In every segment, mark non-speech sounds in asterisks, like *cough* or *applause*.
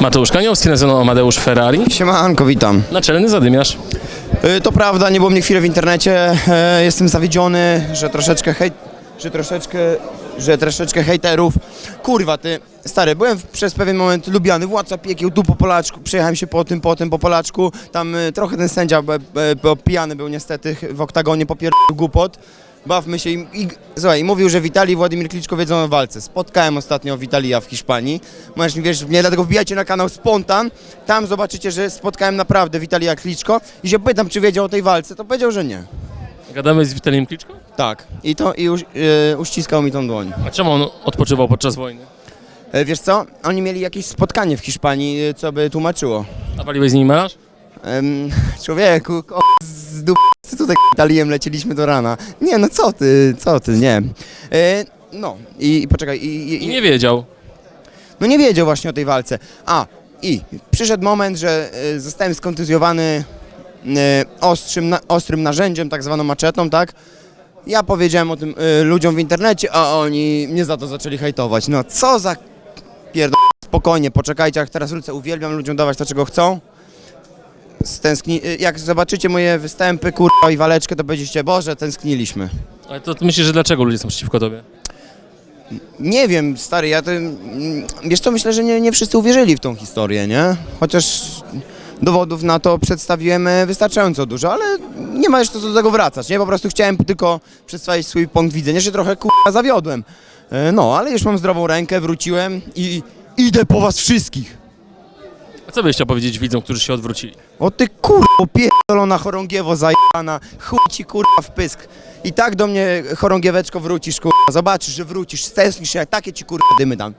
Mateusz Kaniowski, nazywam Amadeusz Ferrari. Siemanko, witam. Naczelny zadymiarz. Y, To prawda, nie było mnie chwilę w internecie. E, Jestem zawiedziony, że troszeczkę hejt, że troszeczkę, że troszeczkę hejterów. Kurwa, ty, stary, byłem w, przez pewien moment lubiany, władca piekieł, tu po Polaczku, przejechałem się po tym, po tym, po Polaczku. Tam y, trochę ten sędzia, bo pijany był niestety w oktagonie, popierdolił głupot. Bawmy się i, i słuchaj, mówił, że Witali i Władimir Kliczko wiedzą o walce. Spotkałem ostatnio Witalia w Hiszpanii. Możesz mi wierzyć, nie, dlatego wbijajcie na kanał Spontan. Tam zobaczycie, że spotkałem naprawdę Witalia Kliczko i się pytam, czy wiedział o tej walce, to powiedział, że nie. Gadamy z Witaliem Kliczko? Tak. I to i uś, yy, uściskał mi tą dłoń. A czemu on odpoczywał podczas wojny? E, wiesz co? Oni mieli jakieś spotkanie w Hiszpanii, y, co by tłumaczyło. A waliłeś z nim melarz? Em, *laughs* człowieku, ko- z dup... tutaj Italijem lecieliśmy do rana. Nie, no co ty, co ty, nie. E, no i, i poczekaj, i, i, I nie wiedział. No nie wiedział właśnie o tej walce. A, i przyszedł moment, że y, zostałem skontuzjowany y, ostrzym, na, ostrym narzędziem, tak zwaną maczetą, tak? Ja powiedziałem o tym y, ludziom w internecie, a oni mnie za to zaczęli hejtować. No co za pierdol... Spokojnie, poczekajcie, jak teraz wrócę, uwielbiam ludziom dawać to, czego chcą. Stęskni... y, Jak zobaczycie moje występy, kurwa i waleczkę, to będziecie, Boże, tęskniliśmy. Ale to, to myślisz, że dlaczego ludzie są przeciwko tobie? Nie wiem, stary, ja to. mm, Wiesz co, myślę, że nie, nie wszyscy uwierzyli w tą historię, nie? Chociaż dowodów na to przedstawiłem e, wystarczająco dużo, ale nie ma jeszcze co do tego wracać, nie? Po prostu chciałem tylko przedstawić swój punkt widzenia, że trochę kurwa zawiodłem. E, No, ale już mam zdrową rękę, wróciłem i idę po was wszystkich. A co byś chciał powiedzieć widzom, którzy się odwrócili? O ty kurwo pierdolona chorągiewo zajebana, chuj ci kurwa w pysk. I tak do mnie chorągieweczko wrócisz kurwa, zobaczysz, że wrócisz, stęsknisz się, jak takie ci kurwa dymy dam.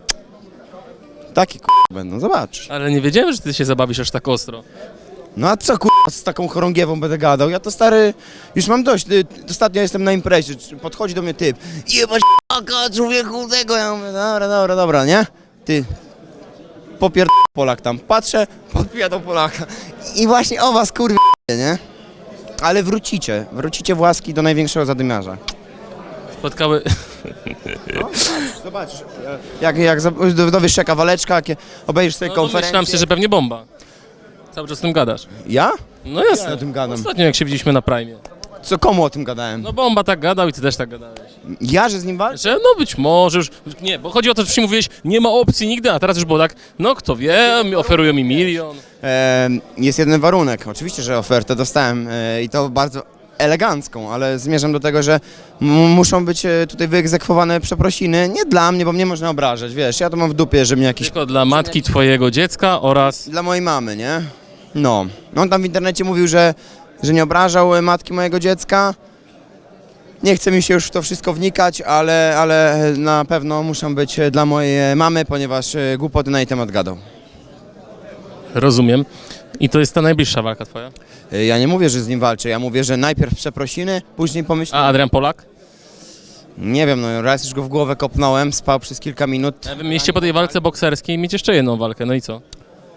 Takie kurwa będą, zobaczysz. Ale nie wiedziałem, że ty się zabawisz aż tak ostro. No a co kurwa z taką chorągiewą będę gadał? Ja to stary, już mam dość. Y, Ostatnio jestem na imprezie, czy- podchodzi do mnie typ. Jebać *laughs* paka, człowieku tego. Ja mówię, dobra, dobra, dobra, nie? Ty, popier... Polak tam. Patrzę, podpija do Polaka. I właśnie o was kurwa, nie? Ale wrócicie, wrócicie w łaski do największego zadymiarza. Spotkały... Zobaczysz, jak, jak do- dowiesz się jaka waleczka, jakie obejrzysz sobie No, konferencję. domyślam się, że pewnie bomba. Cały czas o tym gadasz. Ja? No jasne. Ja o tym gadam. Ostatnio jak się widzieliśmy na Prime. Co, komu o tym gadałem? No bomba tak gadał i ty też tak gadałeś. Ja, że z nim walczę? Że no być może już... Nie, bo chodzi o to, że wcześniej mówiłeś, nie ma opcji nigdy, a teraz już było tak, no kto wie, mi- oferują mi milion. E, jest jeden warunek. Oczywiście, że ofertę dostałem e, i to bardzo elegancką, ale zmierzam do tego, że m- muszą być e, tutaj wyegzekwowane przeprosiny. Nie dla mnie, bo mnie można obrażać, wiesz, ja to mam w dupie, że mnie jakiś... Tylko dla matki twojego dziecka oraz... Dla mojej mamy, nie? No. On tam w internecie mówił, że, że nie obrażał e, matki mojego dziecka. Nie chce mi się już w to wszystko wnikać, ale, ale na pewno muszą być e, dla mojej mamy, ponieważ e, głupoty na jej temat gadał. Rozumiem. I to jest ta najbliższa walka twoja. E, Ja nie mówię, że z nim walczę, ja mówię, że najpierw przeprosiny, później pomyślę. A Adrian Polak? Nie wiem, no raz już go w głowę kopnąłem, spał przez kilka minut. A Wy mieliście po tej walce bokserskiej mieć jeszcze jedną walkę, no i co?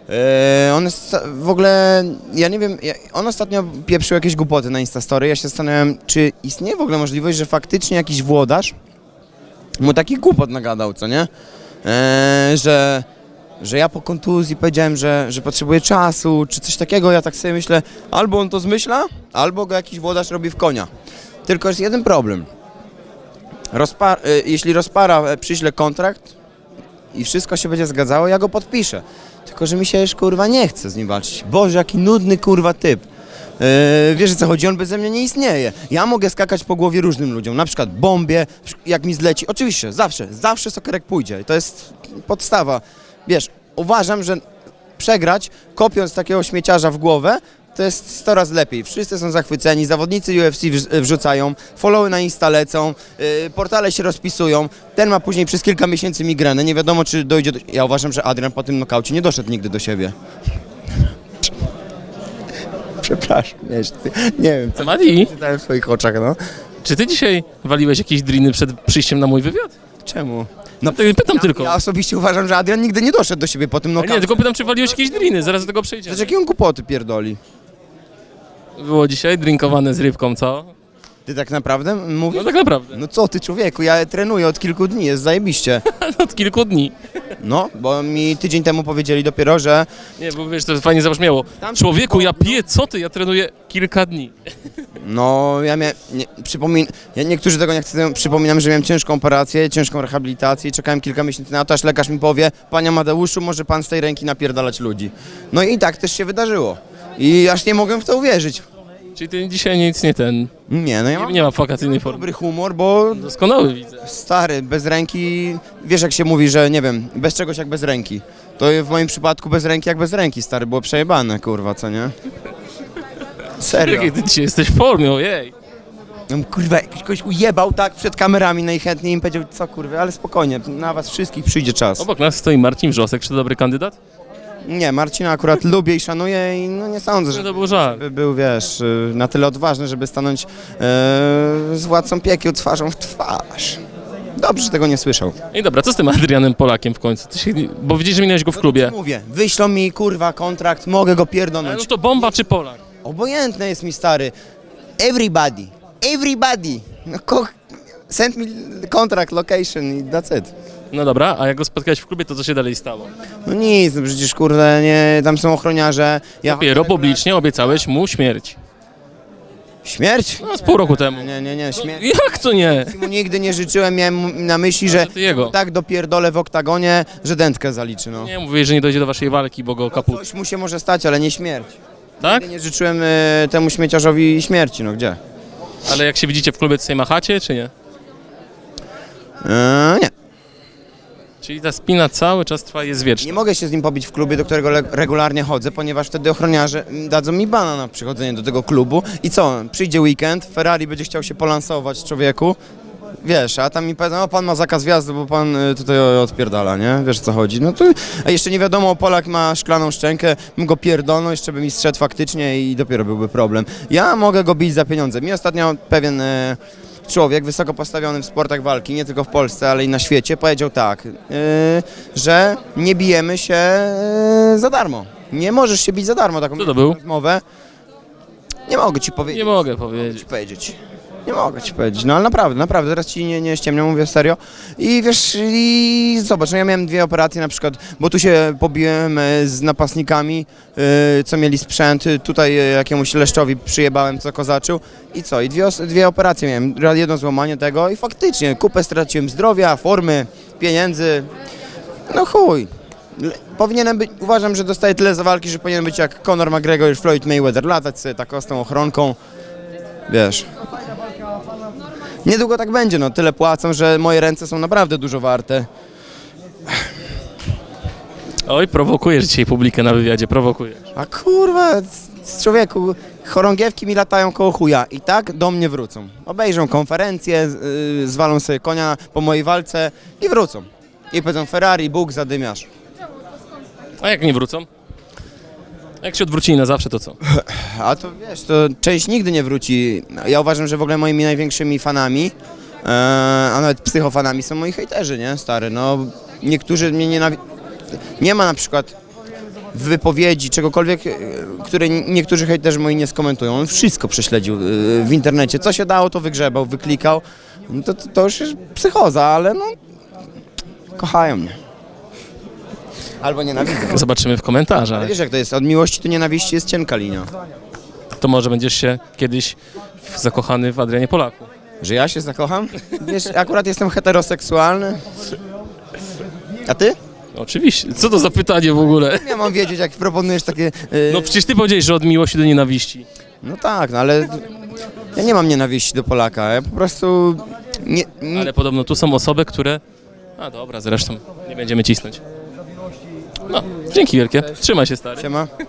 E, on jest w ogóle, ja nie wiem, on ostatnio pieprzył jakieś głupoty na Instastory. Ja się zastanawiam, czy istnieje w ogóle możliwość, że faktycznie jakiś włodarz mu taki głupot nagadał, co nie? E, że, że ja po kontuzji powiedziałem, że, że potrzebuję czasu, czy coś takiego. Ja tak sobie myślę, albo on to zmyśla, albo go jakiś włodarz robi w konia. Tylko jest jeden problem. Rozpa- e, jeśli rozpara e, przyśle kontrakt i wszystko się będzie zgadzało, ja go podpiszę. Tylko, że mi się już kurwa nie chce z nim walczyć. Boże, jaki nudny kurwa typ. Yy, wiesz o co chodzi, on beze mnie nie istnieje. Ja mogę skakać po głowie różnym ludziom, na przykład bombie, jak mi zleci. Oczywiście, zawsze, zawsze sokerek pójdzie. To jest podstawa. Wiesz, uważam, że przegrać, kopiąc takiego śmieciarza w głowę, to jest 100 razy lepiej. Wszyscy są zachwyceni, zawodnicy UFC wrz- wrzucają, followy na Insta lecą, yy, portale się rozpisują. Ten ma później przez kilka miesięcy migrenę, nie wiadomo czy dojdzie do... Ja uważam, że Adrian po tym nokaucie nie doszedł nigdy do siebie. *laughs* Przepraszam, nie, nie wiem, co Madi, czytałem w swoich oczach, no. czy ty dzisiaj waliłeś jakieś driny przed przyjściem na mój wywiad? Czemu? No, Ty- Pytam tylko. ja osobiście uważam, że Adrian nigdy nie doszedł do siebie po tym nokaucie. nie, tylko pytam, czy waliłeś jakieś driny, zaraz do tego przejdziemy. jakie on głupoty pierdoli? Było dzisiaj drinkowane z rybką, co? Ty tak naprawdę mówisz? No tak naprawdę. No co ty człowieku, ja trenuję od kilku dni, jest zajebiście. *laughs* Od kilku dni. No, bo mi tydzień temu powiedzieli dopiero, że Nie, bo wiesz, to fajnie zabrzmiało. Człowieku, ja piję, co ty? Ja trenuję kilka dni. no ja miałem, nie, przypomin, ja niektórzy tego nie chcą, przypominam, że miałem ciężką operację, ciężką rehabilitację i czekałem kilka miesięcy na to, aż lekarz mi powie, panie Amadeuszu, może pan z tej ręki napierdalać ludzi. No i tak też się wydarzyło. I aż nie mogłem w to uwierzyć. Czyli ty dzisiaj nic nie ten. Nie, no ja Nie, mam nie ma wakacyjnej formy. dobry humor, bo Doskonały widzę. stary, bez ręki, wiesz jak się mówi, że nie wiem, bez czegoś jak bez ręki. To w moim przypadku bez ręki jak bez ręki, stary, było przejebane, kurwa, co nie? Serio. Jakiej ty dzisiaj jesteś w formie, ojej. No, Kurwa, jakiś kogoś ujebał tak przed kamerami najchętniej im powiedział, co kurwa, ale spokojnie, na was wszystkich przyjdzie czas. Obok nas stoi Marcin Wrzosek. Czy to dobry kandydat? Nie, Marcina akurat *laughs* lubię i szanuję i no nie sądzę, Że to był żart. by był, wiesz, y, na tyle odważny, żeby stanąć e, z władcą piekieł twarzą w twarz. Dobrze, że tego nie słyszał. I dobra, co z tym Adrianem Polakiem w końcu? Ty się, bo widzisz, że minąłeś go w klubie. Mówię, wyślą mi kurwa kontrakt, mogę go Ale pierdolnąć. no to bomba czy Polak? Obojętne jest mi stary. Everybody, everybody. No, ko- send me contract, location i that's it. No dobra, a jak go spotkałeś w klubie, to co się dalej stało? No nic, no przecież kurde, nie, tam są ochroniarze. Ja Dopiero publicznie obiecałeś mu śmierć. Śmierć? No z pół roku temu. Nie, nie, nie, śmierć. Jak to nie? Mu nigdy nie życzyłem, miałem mu na myśli, że ty jego. tak dopierdolę w oktagonie, że dętkę zaliczy, no. Nie, mówiłeś, że nie dojdzie do waszej walki, bo go kaput. Coś mu się może stać, ale nie śmierć. Tak? Nigdy nie życzyłem e, temu śmieciarzowi śmierci, no gdzie? Ale jak się widzicie w klubie, to sobie machacie, czy nie? Eee, nie. Czyli ta spina cały czas trwa jest wieczna. Nie mogę się z nim pobić w klubie, do którego regularnie chodzę, ponieważ wtedy ochroniarze mm, dadzą mi bana na przychodzenie do tego klubu. I co? Przyjdzie weekend, Ferrari będzie chciał się polansować człowieku. Wiesz, a tam mi powiedzą, o pan ma zakaz wjazdu, bo pan y, tutaj odpierdala, nie? Wiesz o co chodzi. No to, a jeszcze nie wiadomo, Polak ma szklaną szczękę, bym go pierdolnął, jeszcze by mi strzedł faktycznie i dopiero byłby problem. Ja mogę go bić za pieniądze. Mi ostatnio pewien e, człowiek wysoko postawiony w sportach walki, nie tylko w Polsce, ale i na świecie, powiedział tak, y, że nie bijemy się y, za darmo. Nie możesz się bić za darmo, taką Kto to był? rozmowę. Nie mogę ci powiedzieć Nie mogę powiedzieć. ci powiedzieć. Nie mogę ci powiedzieć, no ale naprawdę, naprawdę, teraz ci nie, nie ściemniam, mówię serio. I wiesz, i zobacz, no ja miałem dwie operacje na przykład, bo tu się pobiłem e, z napastnikami, e, co mieli sprzęt, e, tutaj jakiemuś leszczowi przyjebałem, co kozaczył i co, i dwie, dwie operacje miałem, jedno złamanie tego i faktycznie kupę straciłem zdrowia, formy, pieniędzy, no chuj. Powinienem być, uważam, że dostaję tyle za walki, że powinien być jak Conor McGregor i Floyd Mayweather, latać sobie taką z tą ochronką, wiesz. Niedługo tak będzie, no tyle płacą, że moje ręce są naprawdę dużo warte. Oj, prowokujesz dzisiaj publikę na wywiadzie, prowokujesz. A kurwa, c- człowieku, chorągiewki mi latają koło chuja i tak do mnie wrócą. Obejrzą konferencję, z- y, zwalą sobie konia po mojej walce i wrócą. I powiedzą Ferrari, Bóg, zadymiarz. A jak nie wrócą? Jak się odwrócili na zawsze, to co? A to wiesz, to część nigdy nie wróci. Ja uważam, że w ogóle moimi największymi fanami, e, a nawet psychofanami są moi hejterzy, nie, stary, no niektórzy mnie. Nie ma na przykład wypowiedzi, czegokolwiek, e, które ni- niektórzy hejterzy moi nie skomentują. On wszystko prześledził e, w internecie. Co się dało, to wygrzebał, wyklikał. No to, to, to już jest psychoza, ale no kochają mnie. Albo nienawidzą. Zobaczymy w komentarzach. Ale wiesz jak to jest, od miłości do nienawiści jest cienka linia. To może będziesz się kiedyś w- zakochany w Adrianie Polaku. Że ja się zakocham? Wiesz, akurat jestem heteroseksualny. A ty? Oczywiście. Co to za pytanie w ogóle? Ja mam wiedzieć, jak proponujesz takie... Yy, No przecież ty powiedziałeś, że od miłości do nienawiści. no tak, no ale ja nie mam nienawiści do Polaka. Ja po prostu... Nie, nie, Ale podobno tu są osoby, które... A dobra, zresztą nie będziemy cisnąć. No, dzięki wielkie. Trzymaj się stary. Siema.